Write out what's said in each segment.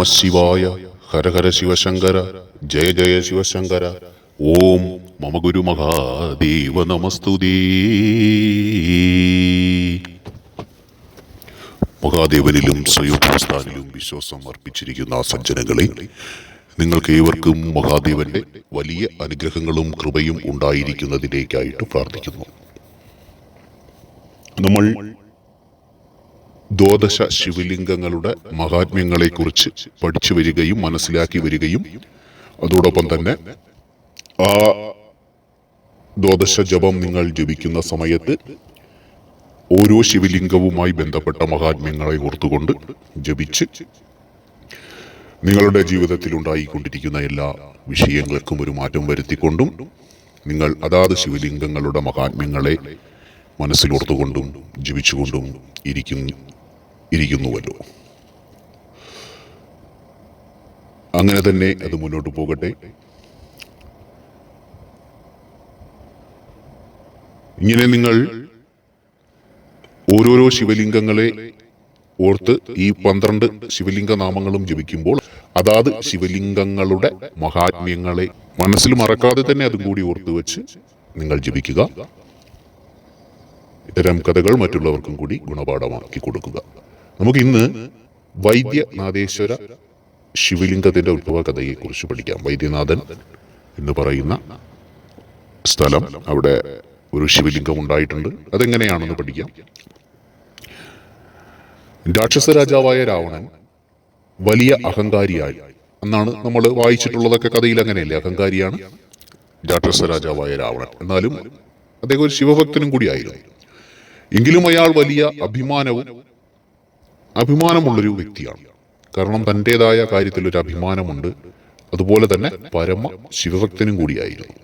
നമ ശിവായ. ഹര ഹര ശിവശങ്കര. ജയ ജയ ശിവശങ്കര. ഓം മമ ഗുരു മഹാദേവ നമസ്തുതി. മഹാദേവനിലും സ്വയംസ്ഥാനിലും വിശ്വാസം അർപ്പിച്ചിരിക്കുന്ന സജ്ജനങ്ങളെ നിങ്ങൾക്ക് ഏവർക്കും മഹാദേവന്റെ വലിയ അനുഗ്രഹങ്ങളും കൃപയും ഉണ്ടായിരിക്കുന്നതിലേക്കായിട്ട് പ്രാർത്ഥിക്കുന്നു. നമ്മൾ ദ്വാദശ ശിവലിംഗങ്ങളുടെ മഹാത്മ്യങ്ങളെക്കുറിച്ച് പഠിച്ചു വരികയും മനസ്സിലാക്കി വരികയും അതോടൊപ്പം തന്നെ ആ ദ്വാദശ ജപം നിങ്ങൾ ജപിക്കുന്ന സമയത്ത് ഓരോ ശിവലിംഗവുമായി ബന്ധപ്പെട്ട മഹാത്മ്യങ്ങളെ ഓർത്തുകൊണ്ട് ജപിച്ച് നിങ്ങളുടെ ജീവിതത്തിൽ ഉണ്ടായിക്കൊണ്ടിരിക്കുന്ന എല്ലാ വിഷയങ്ങൾക്കും ഒരു മാറ്റം വരുത്തിക്കൊണ്ടും നിങ്ങൾ അതാത് ശിവലിംഗങ്ങളുടെ മഹാത്മ്യങ്ങളെ മനസ്സിലോർത്തുകൊണ്ടും ജപിച്ചുകൊണ്ടും ഇരിക്കും. ഇരിക്കുന്നുവല്ലോ. അങ്ങനെ തന്നെ അത് മുന്നോട്ട് പോകട്ടെ. ഇങ്ങനെ നിങ്ങൾ ഓരോരോ ശിവലിംഗങ്ങളെ ഓർത്ത് ഈ പന്ത്രണ്ട് ശിവലിംഗ നാമങ്ങളും ജപിക്കുമ്പോൾ അതാത് ശിവലിംഗങ്ങളുടെ മഹാത്മ്യങ്ങളെ മനസ്സിൽ മറക്കാതെ തന്നെ അതും കൂടി ഓർത്ത് വെച്ച് നിങ്ങൾ ജപിക്കുക. ഇത്തരം കഥകൾ മറ്റുള്ളവർക്കും കൂടി ഗുണപാഠമാക്കി കൊടുക്കുക. നമുക്ക് ഇന്ന് വൈദ്യനാഥേശ്വര ശിവലിംഗത്തിന്റെ ഉത്ഭവ കഥയെ കുറിച്ച് പഠിക്കാം. വൈദ്യനാഥൻ എന്ന് പറയുന്ന സ്ഥലം അവിടെ ഒരു ശിവലിംഗം ഉണ്ടായിട്ടുണ്ട്. അതെങ്ങനെയാണെന്ന് പഠിക്കാം. രാക്ഷസ രാജാവായ രാവണൻ വലിയ അഹങ്കാരിയായി. എന്നാണ് നമ്മൾ വായിച്ചിട്ടുള്ളതൊക്കെ കഥയിൽ അങ്ങനെയല്ലേ? അഹങ്കാരിയാണ് രാക്ഷസ രാജാവായ രാവണൻ. എന്നാലും അദ്ദേഹം ഒരു ശിവഭക്തനും കൂടിയായിരുന്നു. എങ്കിലും അയാൾ വലിയ അഭിമാനവും അഭിമാനമുള്ളൊരു വ്യക്തിയാണ്. കാരണം തന്റെതായ കാര്യത്തിൽ ഒരു അഭിമാനമുണ്ട്. അതുപോലെ തന്നെ പരമ ശിവഭക്തനും കൂടിയായിരുന്നു.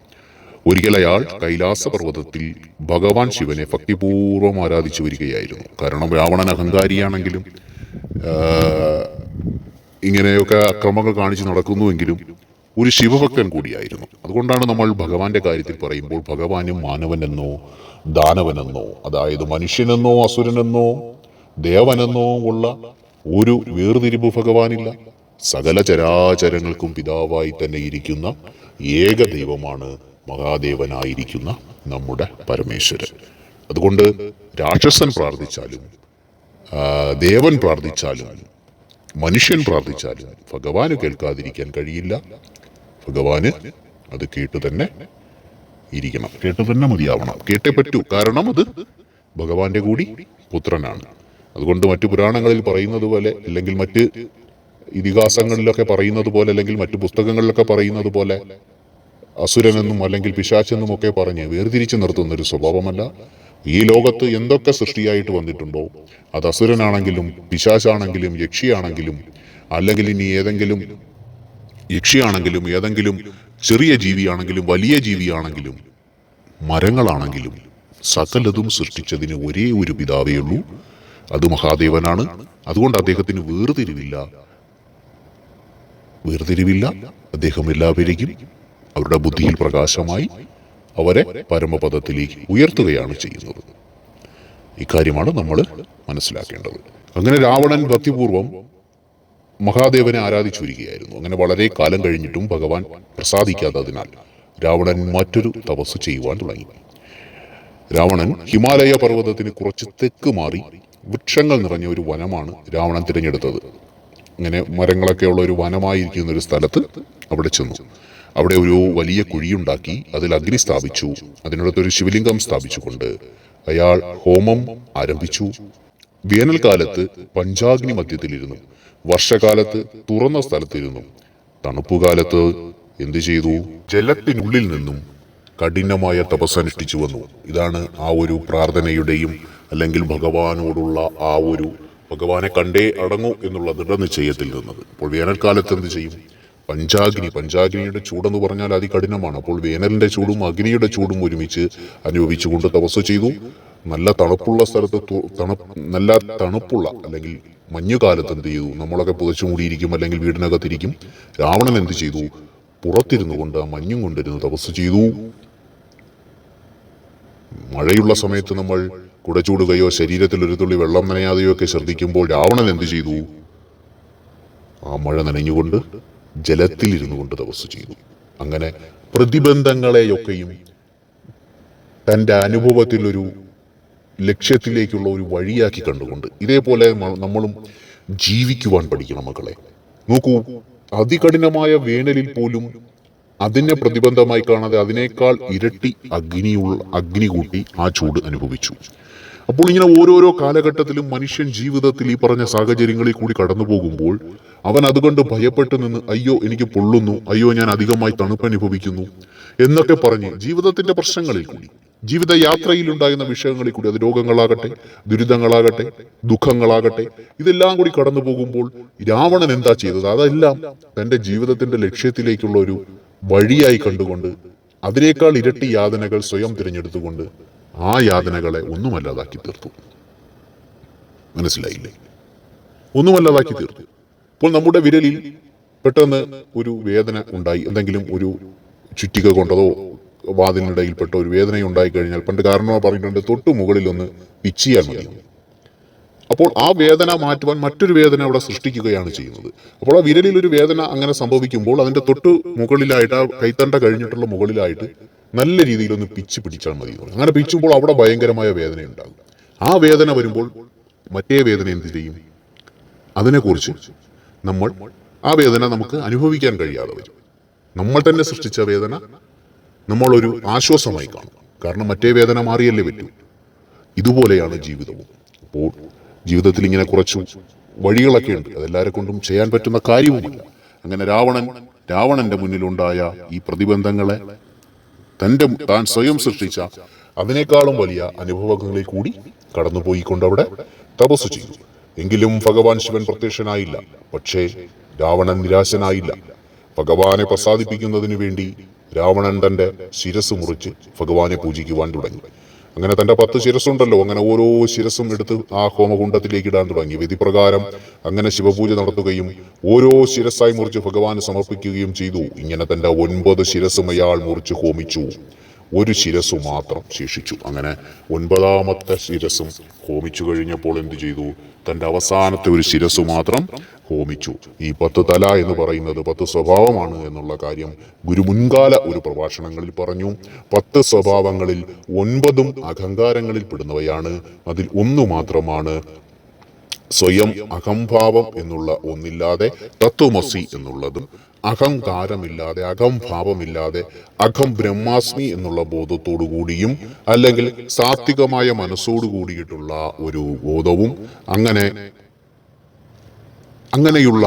ഒരിക്കൽ അയാൾ കൈലാസ പർവതത്തിൽ ഭഗവാൻ ശിവനെ ഭക്തിപൂർവം ആരാധിച്ചു വരികയായിരുന്നു. കാരണം രാവണൻ അഹങ്കാരിയാണെങ്കിലും ഇങ്ങനെയൊക്കെ അക്രമങ്ങൾ കാണിച്ച് നടക്കുന്നുവെങ്കിലും ഒരു ശിവഭക്തൻ കൂടിയായിരുന്നു. അതുകൊണ്ടാണ് നമ്മൾ ഭഗവാന്റെ കാര്യത്തിൽ പറയുമ്പോൾ ഭഗവാനും മാനവനെന്നോ ദാനവനെന്നോ അതായത് മനുഷ്യനെന്നോ അസുരനെന്നോ ദേവനെന്നോ ഉള്ള ഒരു വേർതിരിവ് ഭഗവാനില്ല. സകല ചരാചരങ്ങൾക്കും പിതാവായി തന്നെ ഇരിക്കുന്ന ഏക ദൈവമാണ് മഹാദേവനായിരിക്കുന്ന നമ്മുടെ പരമേശ്വരൻ. അതുകൊണ്ട് രാക്ഷസൻ പ്രാർത്ഥിച്ചാലും ദേവൻ പ്രാർത്ഥിച്ചാലും മനുഷ്യൻ പ്രാർത്ഥിച്ചാലും ഭഗവാന് കേൾക്കാതിരിക്കാൻ കഴിയില്ല. ഭഗവാന് അത് കേട്ടു തന്നെ ഇരിക്കണം. കേട്ടു തന്നെ മതിയാവണം. കേട്ടേ പറ്റൂ. കാരണം അത് ഭഗവാന്റെ കൂടി പുത്രനാണ്. അതുകൊണ്ട് മറ്റു പുരാണങ്ങളിൽ പറയുന്നത് പോലെ അല്ലെങ്കിൽ മറ്റ് ഇതിഹാസങ്ങളിലൊക്കെ പറയുന്നത് പോലെ അല്ലെങ്കിൽ മറ്റു പുസ്തകങ്ങളിലൊക്കെ പറയുന്നത് പോലെ അസുരനെന്നും അല്ലെങ്കിൽ പിശാച്ചെന്നും ഒക്കെ പറഞ്ഞ് വേർതിരിച്ചു നിർത്തുന്ന ഒരു സ്വഭാവമല്ല. ഈ ലോകത്ത് എന്തൊക്കെ സൃഷ്ടിയായിട്ട് വന്നിട്ടുണ്ടോ? അത് അസുരനാണെങ്കിലും പിശാശാണെങ്കിലും യക്ഷിയാണെങ്കിലും അല്ലെങ്കിൽ ഇനി ഏതെങ്കിലും യക്ഷിയാണെങ്കിലും ഏതെങ്കിലും ചെറിയ ജീവിയാണെങ്കിലും വലിയ ജീവിയാണെങ്കിലും മരങ്ങളാണെങ്കിലും സകലതും സൃഷ്ടിച്ചതിന് ഒരേ ഒരു പിതാവേ ഉള്ളൂ. അത് മഹാദേവനാണ്. അതുകൊണ്ട് അദ്ദേഹത്തിന് വേർതിരിവില്ല. വേർതിരിവില്ല. അദ്ദേഹം എല്ലാവരെയും അവരുടെ ബുദ്ധിയിൽ പ്രകാശമായി അവരെ പരമപദത്തിലേക്ക് ഉയർത്തുകയാണ് ചെയ്യുന്നത്. ഇക്കാര്യമാണ് നമ്മൾ മനസ്സിലാക്കേണ്ടത്. അങ്ങനെ രാവണൻ ഭക്തിപൂർവം മഹാദേവനെ ആരാധിച്ചു വരികയായിരുന്നു അങ്ങനെ വളരെ കാലം കഴിഞ്ഞിട്ടും ഭഗവാൻ പ്രസാദിക്കാത്തതിനാൽ രാവണൻ മറ്റൊരു തപസ് ചെയ്യുവാൻ തുടങ്ങി. രാവണൻ ഹിമാലയ പർവതത്തിന് കുറച്ച് തെക്ക് മാറി വൃക്ഷങ്ങൾ നിറഞ്ഞ ഒരു വനമാണ് രാവണൻ തിരഞ്ഞെടുത്തത്. ഇങ്ങനെ മരങ്ങളൊക്കെ ഉള്ള ഒരു വനമായിരിക്കുന്ന ഒരു സ്ഥലത്ത് അവിടെ ചെന്നു. അവിടെ ഒരു വലിയ കുഴിയുണ്ടാക്കി അതിൽ അഗ്നി സ്ഥാപിച്ചു. അതിനടുത്തൊരു ശിവലിംഗം സ്ഥാപിച്ചുകൊണ്ട് അയാൾ ഹോമം ആരംഭിച്ചു. വേനൽക്കാലത്ത് പഞ്ചാഗ്നി മധ്യത്തിലിരുന്നു. വർഷകാലത്ത് തുറന്ന സ്ഥലത്തിരുന്നു. തണുപ്പുകാലത്ത് എന്തു ചെയ്തു? ജലത്തിനുള്ളിൽ നിന്നും കഠിനമായ തപസ്സനുഷ്ഠിച്ചു വന്നു. ഇതാണ് ആ ഒരു പ്രാർത്ഥനയുടെയും അല്ലെങ്കിൽ ഭഗവാനോടുള്ള ആ ഒരു ഭഗവാനെ കണ്ടേ അടങ്ങൂ എന്നുള്ള ദൃഢനിശ്ചയത്തിൽ നിന്നത്. അപ്പോൾ വേനൽക്കാലത്ത് എന്ത് ചെയ്യും? പഞ്ചാഗ്നി പഞ്ചാഗ്നിയുടെ ചൂടെന്ന് പറഞ്ഞാൽ അതികഠിനമാണ്. അപ്പോൾ വേനലിന്റെ ചൂടും അഗ്നിയുടെ ചൂടും ഒരുമിച്ച് അനുഭവിച്ചുകൊണ്ട് തപസ് ചെയ്തു. നല്ല തണുപ്പുള്ള സ്ഥലത്ത് തണുപ്പ് തണു നല്ല തണുപ്പുള്ള അല്ലെങ്കിൽ മഞ്ഞുകാലത്ത് എന്ത് ചെയ്തു? നമ്മളൊക്കെ പുതച്ചു മൂടിയിരിക്കും അല്ലെങ്കിൽ വീടിനകത്തിരിക്കും. രാവണൻ എന്ത് ചെയ്തു? പുറത്തിരുന്നു കൊണ്ട് ആ മഞ്ഞും കൊണ്ടിരുന്ന് തപസ് ചെയ്തു. മഴയുള്ള സമയത്ത് നമ്മൾ കുടച്ചൂടുകയോ ശരീരത്തിൽ ഒരു തുള്ളി വെള്ളം നനയാതെയോ ഒക്കെ ശ്രദ്ധിക്കുമ്പോൾ രാവണൻ എന്ത് ചെയ്തു? ആ മഴ നനഞ്ഞുകൊണ്ട് ജലത്തിൽ ഇരുന്നു കൊണ്ട് തപസ് ചെയ്തു. അങ്ങനെ പ്രതിബന്ധങ്ങളെയൊക്കെയും തന്റെ അനുഭവത്തിലൊരു ലക്ഷ്യത്തിലേക്കുള്ള ഒരു വഴിയാക്കി കണ്ടുകൊണ്ട് ഇതേപോലെ നമ്മളും ജീവിക്കുവാൻ പഠിക്കണം മക്കളെ. നോക്കൂ അതികഠിനമായ വേനലിൽ പോലും അതിനെ പ്രതിബന്ധമായി കാണാതെ അതിനേക്കാൾ ഇരട്ടി അഗ്നിയുള്ള അഗ്നി കൂട്ടി ആ ചൂട് അനുഭവിച്ചു. അപ്പോൾ ഇങ്ങനെ ഓരോരോ കാലഘട്ടത്തിലും മനുഷ്യൻ ജീവിതത്തിൽ ഈ പറഞ്ഞ സാഹചര്യങ്ങളിൽ കൂടി കടന്നു പോകുമ്പോൾ അവൻ അതുകൊണ്ട് ഭയപ്പെട്ടു നിന്ന് അയ്യോ എനിക്ക് പൊള്ളുന്നു. അയ്യോ ഞാൻ അധികമായി തണുപ്പ് അനുഭവിക്കുന്നു എന്നൊക്കെ പറഞ്ഞ് ജീവിതത്തിന്റെ പ്രശ്നങ്ങളിൽ കൂടി ജീവിത യാത്രയിൽ ഉണ്ടാകുന്ന വിഷയങ്ങളിൽ കൂടി അത് രോഗങ്ങളാകട്ടെ ദുരിതങ്ങളാകട്ടെ ദുഃഖങ്ങളാകട്ടെ ഇതെല്ലാം കൂടി കടന്നു പോകുമ്പോൾ രാവണൻ എന്താ ചെയ്തത്? അതെല്ലാം തന്റെ ജീവിതത്തിന്റെ ലക്ഷ്യത്തിലേക്കുള്ള ഒരു വഴിയായി കണ്ടുകൊണ്ട് അതിനേക്കാൾ ഇരട്ടി യാതനകൾ സ്വയം തിരഞ്ഞെടുത്തുകൊണ്ട് ആ യാതനകളെ ഒന്നുമല്ലാതാക്കി തീർത്തു. മനസ്സിലായില്ലേ? ഒന്നുമല്ലാതാക്കി തീർത്തു. ഇപ്പോൾ നമ്മുടെ വിരലിൽ പെട്ടെന്ന് ഒരു വേദന ഉണ്ടായി. എന്തെങ്കിലും ഒരു ചുറ്റിക കൊണ്ടതോ വാതിലിനിടയിൽപ്പെട്ട ഒരു വേദന ഉണ്ടായി കഴിഞ്ഞാൽ പണ്ട് കാരണവ പറഞ്ഞിട്ടുണ്ട് തൊട്ടു മുകളിൽ ഒന്ന് പിച്ചിയാൽ മതി അപ്പോൾ ആ വേദന മാറ്റുവാൻ മറ്റൊരു വേദന അവിടെ സൃഷ്ടിക്കുകയാണ് ചെയ്യുന്നത്. അപ്പോൾ ആ വിരലിൽ ഒരു വേദന അങ്ങനെ സംഭവിക്കുമ്പോൾ അതിന്റെ തൊട്ട് മുകളിലായിട്ട് ആ കൈത്തണ്ട കഴിഞ്ഞിട്ടുള്ള മുകളിലായിട്ട് നല്ല രീതിയിലൊന്ന് പിച്ച് പിടിച്ചാൽ മതി അങ്ങനെ പിച്ചുമ്പോൾ അവിടെ ഭയങ്കരമായ വേദന ഉണ്ടാകും ആ വേദന വരുമ്പോൾ മറ്റേ വേദന എന്ത് ചെയ്യും? അതിനെക്കുറിച്ച് നമ്മൾ ആ വേദന നമുക്ക് അനുഭവിക്കാൻ കഴിയാതെ വരും. നമ്മൾ തന്നെ സൃഷ്ടിച്ച വേദന നമ്മളൊരു ആശ്വാസമായി കാണും. കാരണം മറ്റേ വേദന മാറിയല്ലേ പറ്റൂ. ഇതുപോലെയാണ് ജീവിതവും. അപ്പോൾ ജീവിതത്തിൽ ഇങ്ങനെ കുറച്ച് വഴികളൊക്കെ ഉണ്ട്. അതെല്ലാവരെ കൊണ്ടും ചെയ്യാൻ പറ്റുന്ന കാര്യവുമില്ല. അങ്ങനെ രാവണൻ രാവണന്റെ മുന്നിലുണ്ടായ ഈ പ്രതിബന്ധങ്ങളെ തന്റെ താൻ സ്വയം സൃഷ്ടിച്ച അതിനേക്കാളും വലിയ അനുഭവങ്ങളിൽ കൂടി കടന്നുപോയിക്കൊണ്ട് അവിടെ തപസ് ചെയ്തു. എങ്കിലും ഭഗവാൻ ശിവൻ പ്രത്യക്ഷനായില്ല. പക്ഷേ രാവണൻ നിരാശനായില്ല. ഭഗവാനെ പ്രസാദിപ്പിക്കുന്നതിനു വേണ്ടി രാവണൻ തന്റെ ശിരസ് മുറിച്ച് ഭഗവാനെ പൂജിക്കുവാൻ തുടങ്ങി. അങ്ങനെ തന്റെ പത്ത് ശിരസ്സുണ്ടല്ലോ. അങ്ങനെ ഓരോ ശിരസ്സും എടുത്ത് ആ ഹോമകുണ്ടത്തിലേക്ക് ഇടാൻ തുടങ്ങി. വിധിപ്രകാരം അങ്ങനെ ശിവപൂജ നടത്തുകയും ഓരോ ശിരസ്സായി മുറിച്ച് ഭഗവാന് സമർപ്പിക്കുകയും ചെയ്തു. ഇങ്ങനെ തന്റെ ഒൻപത് ശിരസ്സും അയാൾ മുറിച്ച് ഹോമിച്ചു. ഒരു ശിരസ് മാത്രം ശേഷിച്ചു. അങ്ങനെ ഒൻപതാമത്തെ ശിരസും ഹോമിച്ചു കഴിഞ്ഞപ്പോൾ എന്ത് ചെയ്തു? തന്റെ അവസാനത്തെ ഒരു ശിരസ് മാത്രം ഹോമിച്ചു. ഈ പത്ത് തല എന്ന് പറയുന്നത് പത്ത് സ്വഭാവമാണ് എന്നുള്ള കാര്യം ഗുരു മുൻകാല ഒരു പ്രഭാഷണങ്ങളിൽ പറഞ്ഞു. പത്ത് സ്വഭാവങ്ങളിൽ ഒൻപതും അഹങ്കാരങ്ങളിൽ പെടുന്നവയാണ്. അതിൽ ഒന്നു മാത്രമാണ് സ്വയം അഹംഭാവം എന്നുള്ള ഒന്നില്ലാതെ തത്വമസി എന്നുള്ളതും അഹങ്കാരമില്ലാതെ അഹംഭാവമില്ലാതെ അഹം ബ്രഹ്മാസ്മി എന്നുള്ള ബോധത്തോടു കൂടിയും അല്ലെങ്കിൽ സാത്വികമായ മനസ്സോടു കൂടിയിട്ടുള്ള ഒരു ബോധവും അങ്ങനെ അങ്ങനെയുള്ള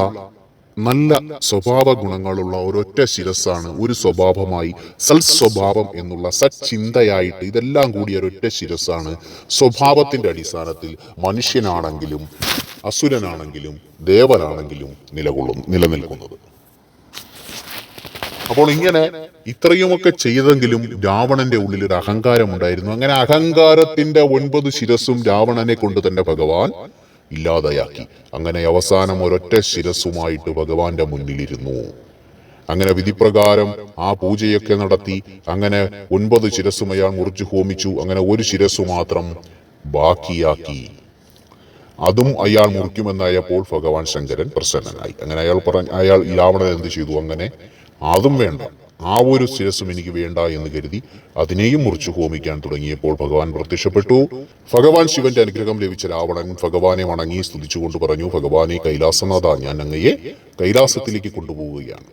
നല്ല സ്വഭാവ ഗുണങ്ങളുള്ള ഒരൊറ്റ ശിരസ്സാണ് ഒരു സ്വഭാവമായി സൽ സ്വഭാവം എന്നുള്ള സച്ചിന്തയായിട്ട് ഇതെല്ലാം കൂടി ഒരൊറ്റ ശിരസ്സാണ്. സ്വഭാവത്തിന്റെ അടിസ്ഥാനത്തിൽ മനുഷ്യനാണെങ്കിലും അസുരനാണെങ്കിലും ദേവനാണെങ്കിലും നിലകൊള്ളും നിലനിൽക്കുന്നത്. അപ്പോൾ ഇങ്ങനെ ഇത്രയുമൊക്കെ ചെയ്തെങ്കിലും രാവണന്റെ ഉള്ളിൽ ഒരു അഹങ്കാരം ഉണ്ടായിരുന്നു. അങ്ങനെ അഹങ്കാരത്തിന്റെ ഒൻപത് ശിരസും രാവണനെ കൊണ്ട് തന്നെ ഭഗവാൻ ഇല്ലാതെയാക്കി. അങ്ങനെ അവസാനം ഒരൊറ്റ ശിരസുമായിട്ട് ഭഗവാന്റെ മുന്നിലിരുന്നു. അങ്ങനെ വിധിപ്രകാരം ആ പൂജയൊക്കെ നടത്തി അങ്ങനെ ഒൻപത് ശിരസും അയാൾ മുറിച്ചു ഹോമിച്ചു. അങ്ങനെ ഒരു ശിരസു മാത്രം ബാക്കിയാക്കി. അതും അയാൾ മുറിക്കുമെന്നായപ്പോൾ ഭഗവാൻ ശങ്കരൻ പ്രസന്നനായി. അങ്ങനെ അയാൾ പറഞ്ഞ അയാൾ രാവണൻ എന്ത് ചെയ്തു? അങ്ങനെ അതും വേണ്ട. ആ ഒരു ശിരസും എനിക്ക് വേണ്ട എന്ന് കരുതി അതിനെയും മുറിച്ചു ഹോമിക്കാൻ തുടങ്ങിയപ്പോൾ ഭഗവാൻ പ്രത്യക്ഷപ്പെട്ടു. ഭഗവാൻ ശിവന്റെ അനുഗ്രഹം ലഭിച്ച രാവണൻ ഭഗവാനെ വണങ്ങി സ്തുതിച്ചുകൊണ്ട് പറഞ്ഞു ഭഗവാനെ കൈലാസനാഥ ഞാൻ അങ്ങയെ കൈലാസത്തിലേക്ക് കൊണ്ടുപോവുകയാണ്.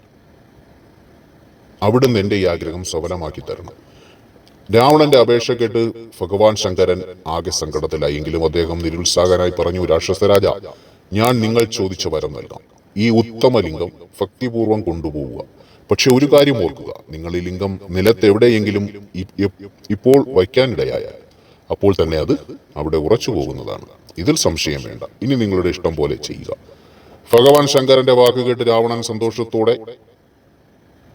അവിടുന്ന് എന്റെ ഈ ആഗ്രഹം സഫലമാക്കി തരണം. രാവണന്റെ അപേക്ഷ കേട്ട് ഭഗവാൻ ശങ്കരൻ ആകെ സങ്കടത്തിലായി. എങ്കിലും അദ്ദേഹം നിരുത്സാഹനായി പറഞ്ഞു രാക്ഷസരാജ ഞാൻ നിങ്ങൾ ചോദിച്ച വരം നൽകാം. ഈ ഉത്തമലിംഗം ഭക്തിപൂർവം കൊണ്ടുപോവുക. പക്ഷെ ഒരു കാര്യം ഓർക്കുക. നിങ്ങൾ ഈ ലിംഗം നിലത്തെവിടെയെങ്കിലും ഇപ്പോൾ വയ്ക്കാനിടയായാൽ അപ്പോൾ തന്നെ അത് അവിടെ ഉറച്ചു പോകുന്നതാണ്. ഇതിൽ സംശയം വേണ്ട. ഇനി നിങ്ങളുടെ ഇഷ്ടം പോലെ ചെയ്യുക. ഭഗവാൻ ശങ്കരന്റെ വാക്ക് കേട്ട് രാവണൻ സന്തോഷത്തോടെ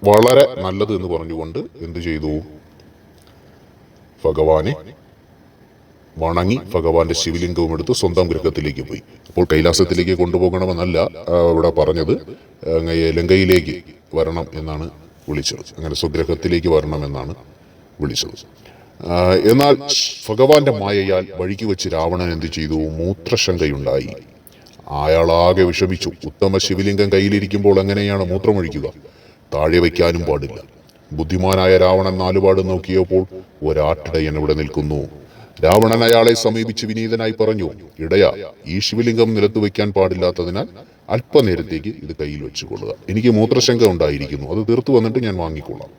വളരെ നല്ലത് എന്ന് പറഞ്ഞുകൊണ്ട് എന്തു ചെയ്തു? ഭഗവാനെ വണങ്ങി ഭഗവാന്റെ ശിവലിംഗവും എടുത്ത് സ്വന്തം ഗൃഹത്തിലേക്ക് പോയി. അപ്പോൾ കൈലാസത്തിലേക്ക് കൊണ്ടുപോകണമെന്നല്ല ഇവിടെ പറഞ്ഞത് ലങ്കയിലേക്ക് വരണം എന്നാണ് വിളിച്ചത്. അങ്ങനെ സ്വഗ്രഹത്തിലേക്ക് വരണം എന്നാണ് വിളിച്ചത്. എന്നാൽ ഭഗവാന്റെ മായയാൽ വഴിക്ക് വെച്ച് രാവണൻ എന്ത് ചെയ്തു? മൂത്രശങ്കയുണ്ടായി. അയാളാകെ വിഷമിച്ചു. ഉത്തമ ശിവലിംഗം കയ്യിലിരിക്കുമ്പോൾ എങ്ങനെയാണ് മൂത്രമൊഴിക്കുക താഴെ വയ്ക്കാനും പാടില്ല. ബുദ്ധിമാനായ രാവണൻ നാലുപാട് നോക്കിയപ്പോൾ ഒരാട്ടിടയൻ ഇവിടെ നിൽക്കുന്നു. രാവണൻ അയാളെ സമീപിച്ച് വിനീതനായി പറഞ്ഞു ഇടയ ഈ ശിവലിംഗം നിലത്ത് വയ്ക്കാൻ പാടില്ലാത്തതിനാൽ അല്പനേരത്തേക്ക് ഇത് കയ്യിൽ വെച്ചുകൊള്ളുക. എനിക്ക് മൂത്രശങ്ക ഉണ്ടായിരിക്കുന്നു. അത് തീർത്തു വന്നിട്ട് ഞാൻ വാങ്ങിക്കൊള്ളാം.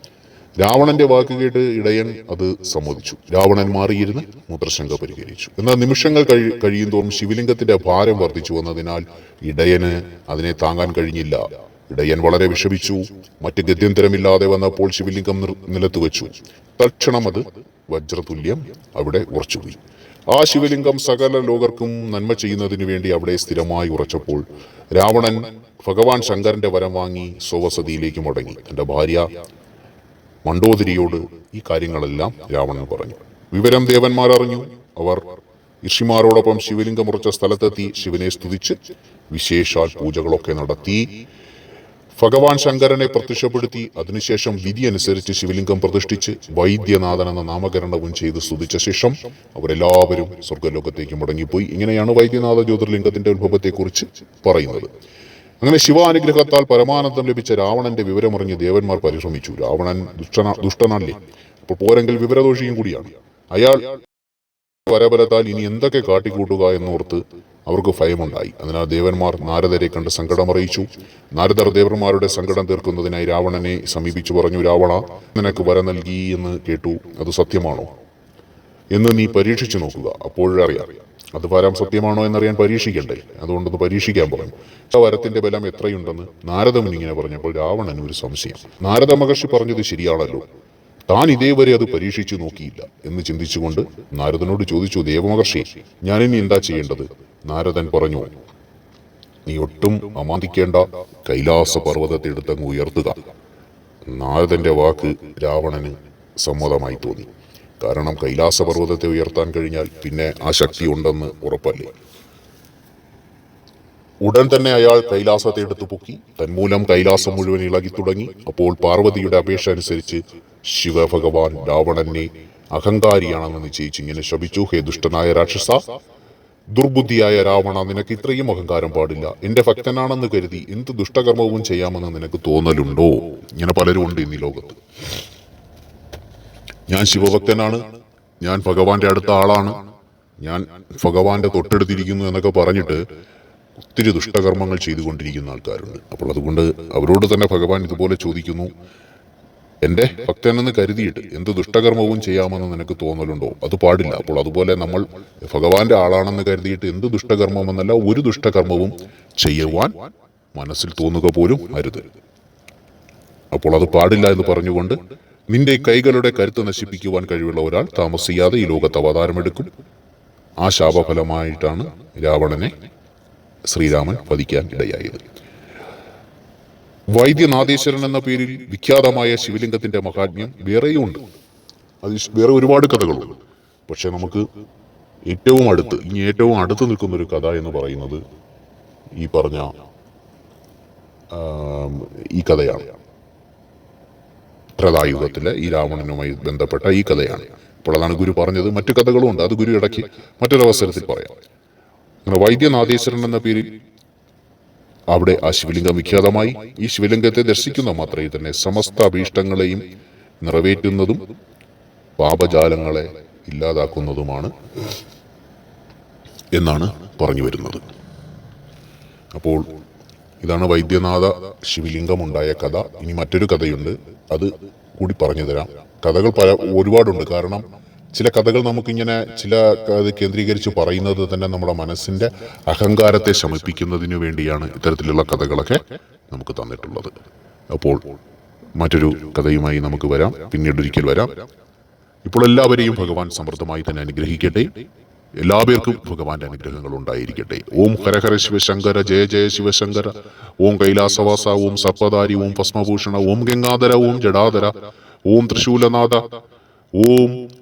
രാവണന്റെ വാക്ക് കേട്ട് ഇടയൻ അത് സമ്മതിച്ചു. രാവണൻ മാറിയിരുന്ന് മൂത്രശങ്ക പരിഹരിച്ചു. എന്നാൽ നിമിഷങ്ങൾ കഴി കഴിയും തോറും ശിവലിംഗത്തിന്റെ ഭാരം വർദ്ധിച്ചു വന്നതിനാൽ ഇടയന് അതിനെ താങ്ങാൻ കഴിഞ്ഞില്ല. ഇടയൻ വളരെ വിഷമിച്ചു. മറ്റ് ഗത്യന്തരമില്ലാതെ വന്നപ്പോൾ ശിവലിംഗം നിലത്ത് വെച്ചു തൽക്ഷണം അത് വജ്രതുല്യം അവിടെ ഉറച്ചുപോയി. ആ ശിവലിംഗം സകല ലോകർക്കും നന്മ ചെയ്യുന്നതിനു വേണ്ടി അവിടെ സ്ഥിരമായി ഉറച്ചപ്പോൾ രാവണൻ ഭഗവാൻ ശങ്കരന്റെ വരം വാങ്ങി സ്വവസതിയിലേക്ക് മടങ്ങി. തന്റെ ഭാര്യ മണ്ടോദരിയോട് ഈ കാര്യങ്ങളെല്ലാം രാവണൻ പറഞ്ഞു. വിവരം ദേവന്മാർ അറിഞ്ഞു. അവർ ഋഷിമാരോടൊപ്പം ശിവലിംഗം ഉറച്ച സ്ഥലത്തെത്തി ശിവനെ സ്തുതിച്ച് വിശേഷാൽ പൂജകളൊക്കെ നടത്തി. ഭഗവാൻ ശങ്കരനെ പ്രത്യക്ഷപ്പെടുത്തി അതിനുശേഷം വിധി അനുസരിച്ച് ശിവലിംഗം പ്രതിഷ്ഠിച്ച് വൈദ്യനാഥൻ എന്ന നാമകരണവും ചെയ്ത് സ്തുതിച്ച ശേഷം അവരെല്ലാവരും സ്വർഗലോകത്തേക്ക് മടങ്ങിപ്പോയി. ഇങ്ങനെയാണ് വൈദ്യനാഥ ജ്യോതിർലിംഗത്തിന്റെ ഉത്ഭവത്തെക്കുറിച്ച് പറയുന്നത്. അങ്ങനെ ശിവാനുഗ്രഹത്താൽ പരമാനന്ദം ലഭിച്ച രാവണന്റെ വിവരമറിഞ്ഞ് ദേവന്മാർ പരിശ്രമിച്ചു. രാവണൻ ദുഷ്ടന ദുഷ്ടനല്ലേ? അപ്പോൾ പോരെങ്കിൽ വിവരദോഷിയും കൂടിയാണ്. അയാൾ വരബലത്താൽ ഇനി എന്തൊക്കെ കാട്ടിക്കൂട്ടുക എന്നോർത്ത് അവർക്ക് ഭയമുണ്ടായി. അതിനാൽ ദേവന്മാർ നാരദരെ കണ്ട് സങ്കടം അറിയിച്ചു. നാരദർ ദേവന്മാരുടെ സങ്കടം തീർക്കുന്നതിനായി രാവണനെ സമീപിച്ചു പറഞ്ഞു രാവണ നിനക്ക് വര നൽകി എന്ന് കേട്ടു. അത് സത്യമാണോ? എന്ന് നീ പരീക്ഷിച്ചു നോക്കുക. അപ്പോഴറിയാം അത് വരം സത്യമാണോ എന്നറിയാൻ പരീക്ഷിക്കണ്ടേ? അതുകൊണ്ടൊന്ന് പരീക്ഷിക്കാൻ പറഞ്ഞു. ആ വരത്തിന്റെ ബലം എത്രയുണ്ടെന്ന് നാരദമുനിങ്ങനെ പറഞ്ഞപ്പോൾ രാവണന് ഒരു സംശയം. നാരദ മഹർഷി പറഞ്ഞത് ശരിയാണല്ലോ. താൻ ഇതേവരെ അത് പരീക്ഷിച്ചു നോക്കിയില്ല എന്ന് ചിന്തിച്ചുകൊണ്ട് നാരദനോട് ചോദിച്ചു ദേവമഹർഷി ഞാൻ ഇനി എന്താ ചെയ്യേണ്ടത്? നാരദൻ പറഞ്ഞു നീ ഒട്ടും അമാന്തിക്കേണ്ട കൈലാസ പർവതത്തെ എടുത്തങ്ങ് ഉയർത്തുക. നാരദന്റെ വാക്ക് രാവണന് സമ്മതമായി തോന്നി. കാരണം കൈലാസ പർവതത്തെ ഉയർത്താൻ കഴിഞ്ഞാൽ പിന്നെ ആ ശക്തി ഉണ്ടെന്ന് ഉറപ്പല്ലേ? ഉടൻ തന്നെ അയാൾ കൈലാസത്തെ എടുത്തു പൊക്കി. തന്മൂലം കൈലാസം മുഴുവൻ ഇളകി തുടങ്ങി അപ്പോൾ പാർവതിയുടെ അപേക്ഷ അനുസരിച്ച് ശിവഭഗവാൻ രാവണനെ അഹങ്കാരിയാണെന്ന് നിശ്ചയിച്ച് ഇങ്ങനെ ശപിച്ചു. ഹേ ദുഷ്ടനായ രാക്ഷസ ദുർബുദ്ധിയായ രാവണ നിനക്ക് ഇത്രയും അഹങ്കാരം പാടില്ല. എന്റെ ഭക്തനാണെന്ന് കരുതി എന്ത് ദുഷ്ടകർമ്മവും ചെയ്യാമെന്ന് നിനക്ക് തോന്നലുണ്ടോ? ഇങ്ങനെ പലരും ഉണ്ട് ഇന്ന് ലോകത്ത്. ഞാൻ ശിവഭക്തനാണ്. ഞാൻ ഭഗവാന്റെ അടുത്ത ആളാണ്. ഞാൻ ഭഗവാന്റെ തൊട്ടടുത്തിരിക്കുന്നു എന്നൊക്കെ പറഞ്ഞിട്ട് ഒത്തിരി ദുഷ്ടകർമ്മങ്ങൾ ചെയ്തുകൊണ്ടിരിക്കുന്ന ആൾക്കാരുണ്ട്. അപ്പോൾ അതുകൊണ്ട് അവരോട് തന്നെ ഭഗവാൻ ഇതുപോലെ ചോദിക്കുന്നു. എന്റെ ഭക്തനെന്ന് കരുതിയിട്ട് എന്ത് ദുഷ്ടകർമ്മവും ചെയ്യാമെന്ന് നിനക്ക് തോന്നലുണ്ടോ? അത് പാടില്ല. അപ്പോൾ അതുപോലെ നമ്മൾ ഭഗവാന്റെ ആളാണെന്ന് കരുതിയിട്ട് എന്ത് ദുഷ്ടകർമ്മമെന്നല്ല ഒരു ദുഷ്ടകർമ്മവും ചെയ്യുവാൻ മനസ്സിൽ തോന്നുക പോലും അരുത്. അപ്പോൾ അത് പാടില്ല എന്ന് പറഞ്ഞുകൊണ്ട് നിന്റെ കൈകളുടെ കരുത്ത് നശിപ്പിക്കുവാൻ കഴിവുള്ള ഒരാൾ താമസിയാതെ ഈ ലോകത്ത് അവതാരമെടുക്കും ആ ശാപഫലമായിട്ടാണ് രാവണനെ ശ്രീരാമൻ വധിക്കാൻ ഇടയായത്. വൈദ്യനാഥേശ്വരൻ എന്ന പേരിൽ വിഖ്യാതമായ ശിവലിംഗത്തിന്റെ മഹാത്മ്യം വേറെയുമുണ്ട് അത് വേറെ ഒരുപാട് കഥകളുണ്ട്. പക്ഷെ നമുക്ക് ഏറ്റവും അടുത്ത് ഇനി ഏറ്റവും അടുത്ത് നിൽക്കുന്ന ഒരു കഥ എന്ന് പറയുന്നത് ഈ പറഞ്ഞ ഈ കഥയാണ്. ത്രതായുഗത്തിലെ ഈ രാവണനുമായി ബന്ധപ്പെട്ട ഈ കഥയാണ്. അപ്പോൾ ഗുരു പറഞ്ഞത്. മറ്റു കഥകളും ഉണ്ട് അത് ഗുരു ഇടയ്ക്ക് മറ്റൊരവസരത്തിൽ പറയാം. അങ്ങനെ വൈദ്യനാഥേശ്വരൻ എന്ന പേരിൽ അവിടെ ആ ശിവലിംഗം വിഖ്യാതമായി. ഈ ശിവലിംഗത്തെ ദർശിക്കുന്ന മാത്രമേ തന്നെ സമസ്ത അഭീഷ്ടങ്ങളെയും നിറവേറ്റുന്നതും പാപജാലങ്ങളെ ഇല്ലാതാക്കുന്നതുമാണ് എന്നാണ് പറഞ്ഞു വരുന്നത്. അപ്പോൾ ഇതാണ് വൈദ്യനാഥ ശിവലിംഗമുണ്ടായ കഥ. ഇനി മറ്റൊരു കഥയുണ്ട്. അത് കൂടി പറഞ്ഞു തരാം. കഥകൾ പല ഒരുപാടുണ്ട്. കാരണം ചില കഥകൾ നമുക്കിങ്ങനെ ചില അത് കേന്ദ്രീകരിച്ച് പറയുന്നത് തന്നെ നമ്മുടെ മനസ്സിന്റെ അഹങ്കാരത്തെ ശമിപ്പിക്കുന്നതിനു വേണ്ടിയാണ് ഇത്തരത്തിലുള്ള കഥകളൊക്കെ നമുക്ക് തന്നിട്ടുള്ളത്. അപ്പോൾ മറ്റൊരു കഥയുമായി നമുക്ക് വരാം. പിന്നീട് ഒരിക്കൽ വരാം. ഇപ്പോൾ എല്ലാവരെയും ഭഗവാൻ സമൃദ്ധമായി തന്നെ അനുഗ്രഹിക്കട്ടെ. എല്ലാവർക്കും ഭഗവാന്റെ അനുഗ്രഹങ്ങൾ ഉണ്ടായിരിക്കട്ടെ. ഓം ഹരഹര ശിവശങ്കര ജയ ജയ ശിവശങ്കര. ഓം കൈലാസവാസ ഓം സർപ്പധാരി ഓം ഭസ്മഭൂഷണ ഓം ഗംഗാധര ഓം ജടാധര. ഓം ത്രിശൂലനാഥ. ഓം